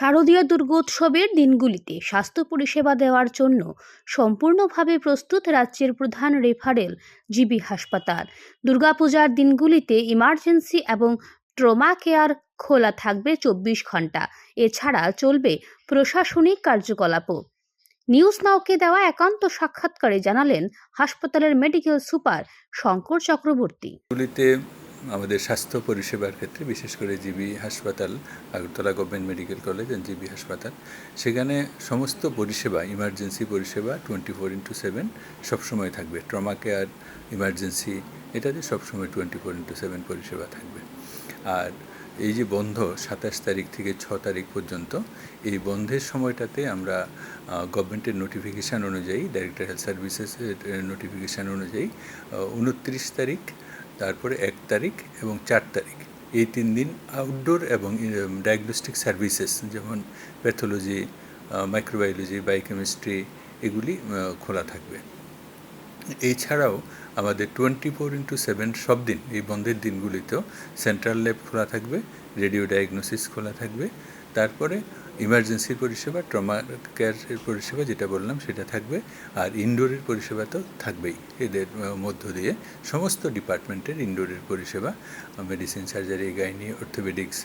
শারদীয় দুর্গোৎসবের দিনগুলিতে স্বাস্থ্য পরিষেবা দেওয়ার জন্য সম্পূর্ণভাবে প্রস্তুত রাজ্যের প্রধান রেফারেল জিবি হাসপাতাল। দুর্গাপূজার দিনগুলিতে ইমার্জেন্সি এবং ট্রমা কেয়ার খোলা থাকবে চব্বিশ ঘণ্টা এছাড়া চলবে প্রশাসনিক কার্যকলাপও। নিউজ নাওকে দেওয়া একান্ত সাক্ষাৎকারে জানালেন হাসপাতালের মেডিকেল সুপার শঙ্কর চক্রবর্তী। আমাদের স্বাস্থ্য পরিষেবার ক্ষেত্রে, বিশেষ করে জিবি হাসপাতাল, Agartala government medical college and GB হাসপাতাল, সেখানে সমস্ত পরিষেবা ইমার্জেন্সি পরিষেবা টোয়েন্টি ফোর ইন্টু সেভেন সবসময় থাকবে। ট্রমা কেয়ার ইমার্জেন্সি এটাতে সবসময় টোয়েন্টি ফোর ইন্টু সেভেন পরিষেবা থাকবে। আর এই যে বন্ধ সাতাশ তারিখ থেকে ছ তারিখ পর্যন্ত, এই বন্ধের সময়টাতে আমরা গভর্নমেন্টের নোটিফিকেশান অনুযায়ী ডাইরেক্টর হেলথ সার্ভিসেসের নোটিফিকেশান অনুযায়ী উনত্রিশ তারিখ তারপরে এক তারিখ এবং চার তারিখ। এই তিন দিন আউটডোর এবং ডায়াগনস্টিক সার্ভিসেস যেমন প্যাথোলজি মাইক্রোবায়োলজি বায়োকেমিস্ট্রি এগুলি খোলা থাকবে। এছাড়াও আমাদের টোয়েন্টি ফোর ইন্টু সেভেন সব দিন, এই বন্ধের দিনগুলিতেও সেন্ট্রাল ল্যাব খোলা থাকবে রেডিও ডায়াগনোসিস খোলা থাকবে। তারপরে ইমার্জেন্সির পরিষেবা, ট্রমা কেয়ারের পরিষেবা যেটা বললাম সেটা থাকবে, আর ইনডোরের পরিষেবা তো থাকবেই। এদের মধ্য দিয়ে সমস্ত ডিপার্টমেন্টের ইনডোরের পরিষেবা medicine, surgery, gynae, orthopaedics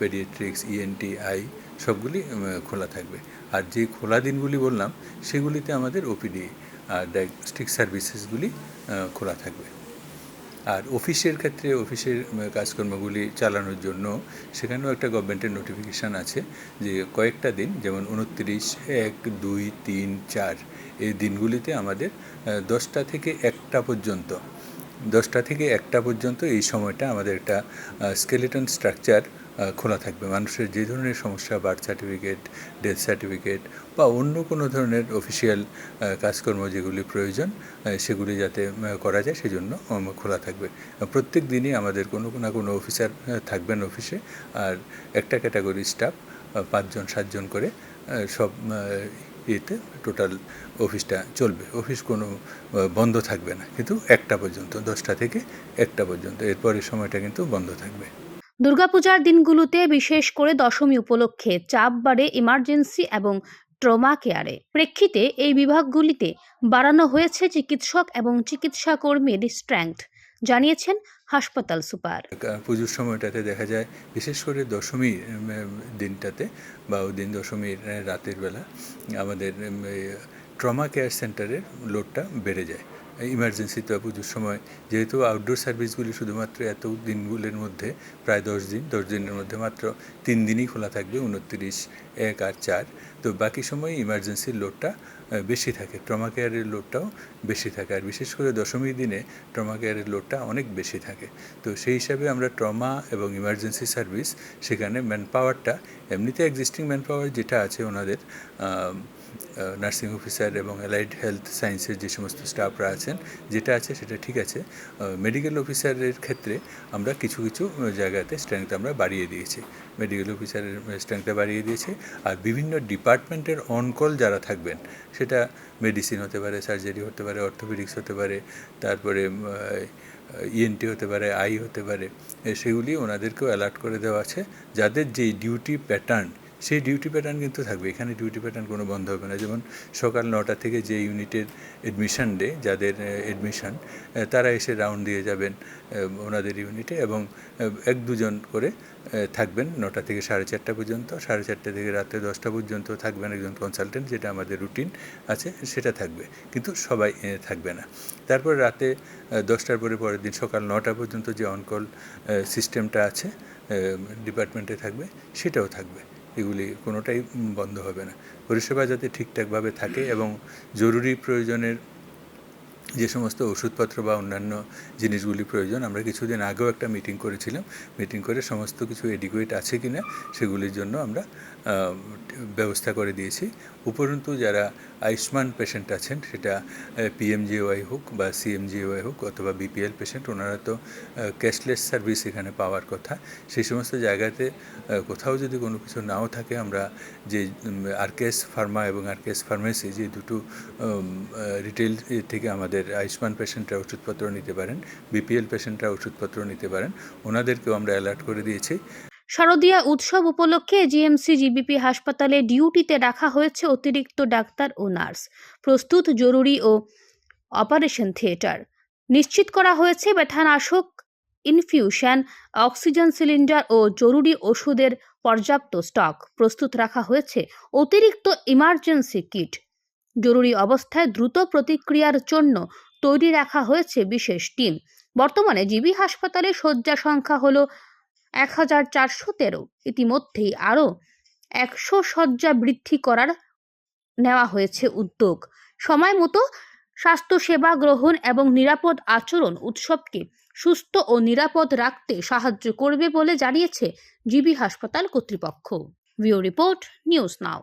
paediatrics ENT eye, সবগুলি খোলা থাকবে। আর যে খোলা দিনগুলি বললাম, সেগুলিতে আমাদের ওপিডি আর ডায়াগনস্টিক সার্ভিসেসগুলি খোলা থাকবে। আর অফিসের ক্ষেত্রে অফিসের কাজকর্মগুলি চালানোর জন্য সেখানেও একটা গভর্নমেন্টের নোটিফিকেশান আছে যে কয়েকটা দিন, যেমন উনত্রিশ, এক, দুই, তিন, চার, এই দিনগুলিতে আমাদের দশটা থেকে একটা পর্যন্ত দশটা থেকে একটা পর্যন্ত এই সময়টা আমাদের একটা স্কেলেটন স্ট্রাকচার খোলা থাকবে। মানুষের যে ধরনের সমস্যা বার্থ সার্টিফিকেট ডেথ সার্টিফিকেট বা অন্য কোনো ধরনের অফিসিয়াল কাজকর্ম যেগুলি প্রয়োজন সেগুলি যাতে করা যায় সেজন্য খোলা থাকবে। প্রত্যেক দিনই আমাদের কোনো না কোনো অফিসার থাকবেন অফিসে আর একটা ক্যাটাগরি স্টাফ পাঁচজন, সাতজন করে সব ইয়েতে টোটাল অফিসটা চলবে। অফিস কোনো বন্ধ থাকবে না। কিন্তু একটা পর্যন্ত, দশটা থেকে একটা পর্যন্ত। এরপরের সময়টা কিন্তু বন্ধ থাকবে। দুর্গাপূজার দিনগুলোতে বিশেষ করে দশমী উপলক্ষে চাপ বাড়ে ইমার্জেন্সি এবং ট্রমা কেয়ারে প্রেক্ষিতে এই বিভাগগুলিতে বাড়ানো হয়েছে চিকিৎসক এবং চিকিৎসা কর্মীর স্ট্রেংথ জানিয়েছেন হাসপাতাল সুপার। পুজোর সময়টাতে দেখা যায়, বিশেষ করে দশমী দিনটাতে বা ওই দিন দশমীর রাতের বেলা, আমাদের ট্রমা কেয়ার সেন্টারের লোডটা বেড়ে যায়। ইমার্জেন্সিতে বা পুজোর সময়, যেহেতু আউটডোর সার্ভিসগুলি শুধুমাত্র এত দিনগুলির মধ্যে, প্রায় দশ দিন, দশ দিনের মধ্যে মাত্র তিন দিনই খোলা থাকবে, উনত্রিশ, এক আর চার। তো বাকি সময় ইমার্জেন্সির লোডটা বেশি থাকে। ট্রমা কেয়ারের লোডটাও বেশি থাকে। আর বিশেষ করে দশমীর দিনে ট্রমা কেয়ারের লোডটা অনেক বেশি থাকে। তো সেই হিসাবে আমরা ট্রমা এবং ইমার্জেন্সি সার্ভিস সেখানে ম্যান পাওয়ারটা এমনিতে এক্সিস্টিং ম্যান পাওয়ার যেটা আছে ওনাদের নার্সিং অফিসার এবং অ্যালাইড হেলথ সায়েন্সের যে সমস্ত স্টাফরা আছেন, যেটা আছে সেটা ঠিক আছে। মেডিকেল অফিসারের ক্ষেত্রে আমরা কিছু কিছু জায়গাতে স্ট্রেংথ আমরা বাড়িয়ে দিয়েছি। মেডিকেল অফিসারের স্ট্রেংথটা বাড়িয়ে দিয়েছে। আর বিভিন্ন ডিপার্টমেন্টের অনকল যারা থাকবেন, সেটা মেডিসিন হতে পারে সার্জারি হতে পারে অর্থোপেডিক্স হতে পারে, তারপরে ইএনটি হতে পারে আই হতে পারে সেগুলি ওনাদেরকেও অ্যালার্ট করে দেওয়া আছে। যাদের যে ডিউটি প্যাটার্ন সেই ডিউটি প্যাটার্ন কিন্তু থাকবে। এখানে ডিউটি প্যাটার্ন কোনো বন্ধ হবে না। যেমন সকাল নটা থেকে যে ইউনিটের এডমিশন ডে যাদের এডমিশন তারা এসে রাউন্ড দিয়ে যাবেন ওনাদের ইউনিটে এবং এক দুজন করে থাকবেন নটা থেকে সাড়ে চারটা পর্যন্ত, সাড়ে চারটে থেকে রাত্রে দশটা পর্যন্ত থাকবেন একজন কনসালটেন্ট যেটা আমাদের রুটিন আছে, সেটা থাকবে। কিন্তু সবাই থাকবে না। তারপর রাতে দশটার পরে পরের দিন সকাল নটা পর্যন্ত যে অনকল সিস্টেমটা আছে ডিপার্টমেন্টে থাকবে, সেটাও থাকবে। এগুলি কোনোটাই বন্ধ হবে না। পরিষেবা যাতে ঠিকঠাকভাবে থাকে এবং জরুরি প্রয়োজনের যে সমস্ত ওষুধপত্র বা অন্যান্য জিনিসগুলি প্রয়োজন, আমরা কিছুদিন আগেও একটা মিটিং করেছিলাম। মিটিং করে সমস্ত কিছু এডিকুয়েট আছে কি না সেগুলির জন্য আমরা ব্যবস্থা করে দিয়েছি। উপরন্তু যারা আয়ুষ্মান পেশেন্ট আছেন, সেটা পিএমজিওয়াই হোক বা সিএমজিওয়াই হোক অথবা বিপিএল পেশেন্ট, ওনারা তো ক্যাশলেস সার্ভিস এখানে পাওয়ার কথা। সেই সমস্ত জায়গাতে কোথাও যদি কোনো কিছু নাও থাকে, আমরা যে আরকেএস ফার্মা এবং আরকেএস ফার্মেসি যে দুটো রিটেল থেকে আমাদের আয়ুষ্মান পেশেন্টরা ওষুধপত্র নিতে পারেন বিপিএল পেশেন্টরা ওষুধপত্র নিতে পারেন, ওনাদেরকেও আমরা অ্যালার্ট করে দিয়েছি। শারদীয়া উৎসব উপলক্ষে জিএমসি জিবিপি হাসপাতালে ডিউটিতে রাখা হয়েছে অতিরিক্ত ডাক্তার ও নার্স। প্রস্তুত জরুরি ও অপারেশন থিয়েটার। নিশ্চিত করা হয়েছে ব্যথানাশক, ইনফিউশন, অক্সিজেন সিলিন্ডার ও জরুরি ওষুধের পর্যাপ্ত স্টক প্রস্তুত রাখা হয়েছে। অতিরিক্ত ইমার্জেন্সি কিট। জরুরি অবস্থায় দ্রুত প্রতিক্রিয়ার জন্য তৈরি রাখা হয়েছে বিশেষ টিম। বর্তমানে জিবি হাসপাতালে শয্যা সংখ্যা হলো এক হাজার চারশো তেরো। ইতিমধ্যেই আরও একশো শয্যা বৃদ্ধি করার নেওয়া হয়েছে উদ্যোগ। সময় মতো স্বাস্থ্যসেবা গ্রহণ এবং নিরাপদ আচরণ উৎসবকে সুস্থ ও নিরাপদ রাখতে সাহায্য করবে বলে জানিয়েছে জিবি হাসপাতাল কর্তৃপক্ষ। VO report, news now.